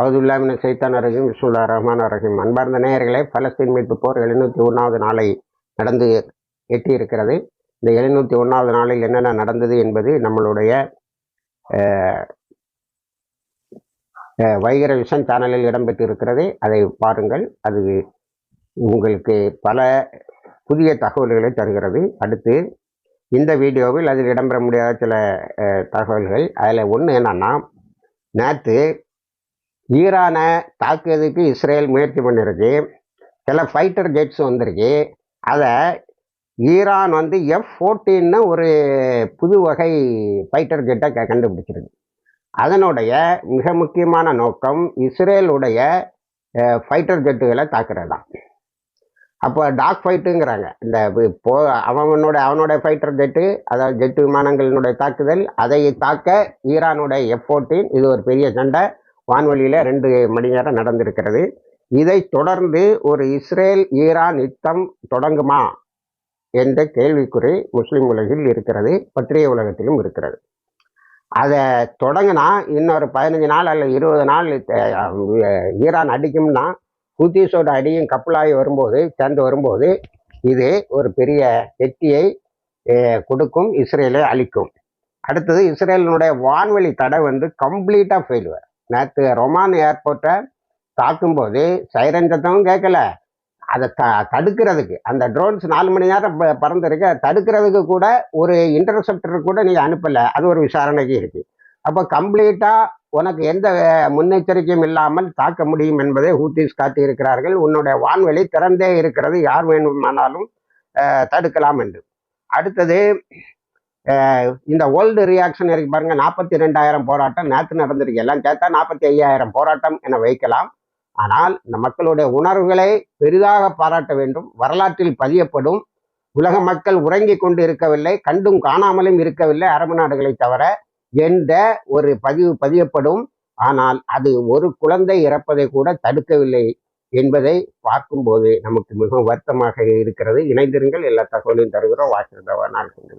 அவதுல்லாமின் சைத்தான் அரகிம் விஸ்முல்லா ரஹ்மான் ரஹீம். அன்பார்ந்த நேயர்களே பலஸ்தீன் மீட்பு போர் எழுநூற்றி ஒன்றாவது நாளை நடந்து எட்டியிருக்கிறது. இந்த எழுநூற்றி ஒன்றாவது நாளில் என்னென்ன நடந்தது என்பது நம்மளுடைய வைகர விஷன் சேனலில் இடம்பெற்றிருக்கிறது. அதை பாருங்கள். அது உங்களுக்கு பல புதிய தகவல்களை தருகிறது. அடுத்து இந்த வீடியோவில் அதில் இடம்பெற முடியாத சில தகவல்கள். அதில் ஒன்று என்னென்னா நேற்று ஈரானை தாக்குவதற்கு இஸ்ரேல் முயற்சி பண்ணிருக்கு. சில ஃபைட்டர் ஜெட்ஸ் வந்திருக்கு. அதை ஈரான் வந்து எஃப் ஃபோர்டீன்னு ஒரு புது வகை ஃபைட்டர் ஜெட்டை க கண்டுபிடிச்சிருக்கு. அதனுடைய மிக முக்கியமான நோக்கம் இஸ்ரேலுடைய ஃபைட்டர் ஜெட்டுகளை தாக்குறது தான். அப்போ டாக் ஃபைட்டுங்கிறாங்க. இந்த போ அவனோட அவனுடைய ஃபைட்டர் ஜெட்டு அதாவது ஜெட்டு விமானங்களினுடைய தாக்குதல் அதை தாக்க ஈரானுடைய எஃப் ஃபோர்டீன் இது ஒரு பெரிய சண்டை. வான்வெளியில் ரெண்டு மணி நேரம் நடந்திருக்கிறது. இதை தொடர்ந்து ஒரு இஸ்ரேல் ஈரான் யுத்தம் தொடங்குமா? என்ற கேள்விக்குறி முஸ்லீம் உலகில் இருக்கிறது பற்றிய உலகத்திலும் இருக்கிறது. அதை தொடங்கினா இன்னொரு பதினஞ்சு நாள் அல்ல இருபது நாள் ஈரான் அடிக்கும்னா ஹூத்தீஸோட அடியும் கப்பலாகி வரும்போது சேர்ந்து வரும்போது இது ஒரு பெரிய வெற்றியை கொடுக்கும் இஸ்ரேலை அழிக்கும். அடுத்தது இஸ்ரேலினுடைய வான்வெளி தடை வந்து கம்ப்ளீட்டாக ஃபெயில்வர் நேற்று ரொமான் ஏர்போர்ட்டை தாக்கும்போது சைரன் சத்தமும் கேட்கல. அதை த தடுக்கிறதுக்கு அந்த ட்ரோன்ஸ் நாலு மணி நேரம் பறந்துருக்க தடுக்கிறதுக்கு கூட ஒரு இன்டர்செப்டர் கூட நீங்கள் அனுப்பலை. அது ஒரு விசாரணைக்கு இருக்குது அப்போ கம்ப்ளீட்டாக உனக்கு எந்த முன்னெச்சரிக்கையும் இல்லாமல் தாக்க முடியும் என்பதை ஹூத்திஸ் காட்டியிருக்கிறார்கள். உன்னுடைய வான்வெளி திறந்தே இருக்கிறது. யார் வேணுமானாலும் தடுக்கலாம் என்று. அடுத்தது இந்த வேர்ல்டு ரியாக்ஷன் இருக்கு பாருங்க. நாற்பத்தி ரெண்டாயிரம் போராட்டம் நேற்று நடந்திருக்கு. எல்லாம் சேர்த்தா நாற்பத்தி ஐயாயிரம் போராட்டம் என வைக்கலாம். ஆனால் இந்த மக்களுடைய உணர்வுகளை பெரிதாக பாராட்ட வேண்டும். வரலாற்றில் பதியப்படும். உலக மக்கள் உறங்கி கொண்டு இருக்கவில்லை. கண்டும் காணாமலும் இருக்கவில்லை. அரபு நாடுகளை தவிர என்ற ஒரு பதிவு பதியப்படும். ஆனால் அது ஒரு குழந்தை இறப்பதை கூட தடுக்கவில்லை என்பதை பார்க்கும்போது நமக்கு மிகவும் வருத்தமாக இருக்கிறது. இணைந்திருங்கள். எல்லா தகவலையும் தருகிறோம். வாசிருந்தவா நாள் கொண்டு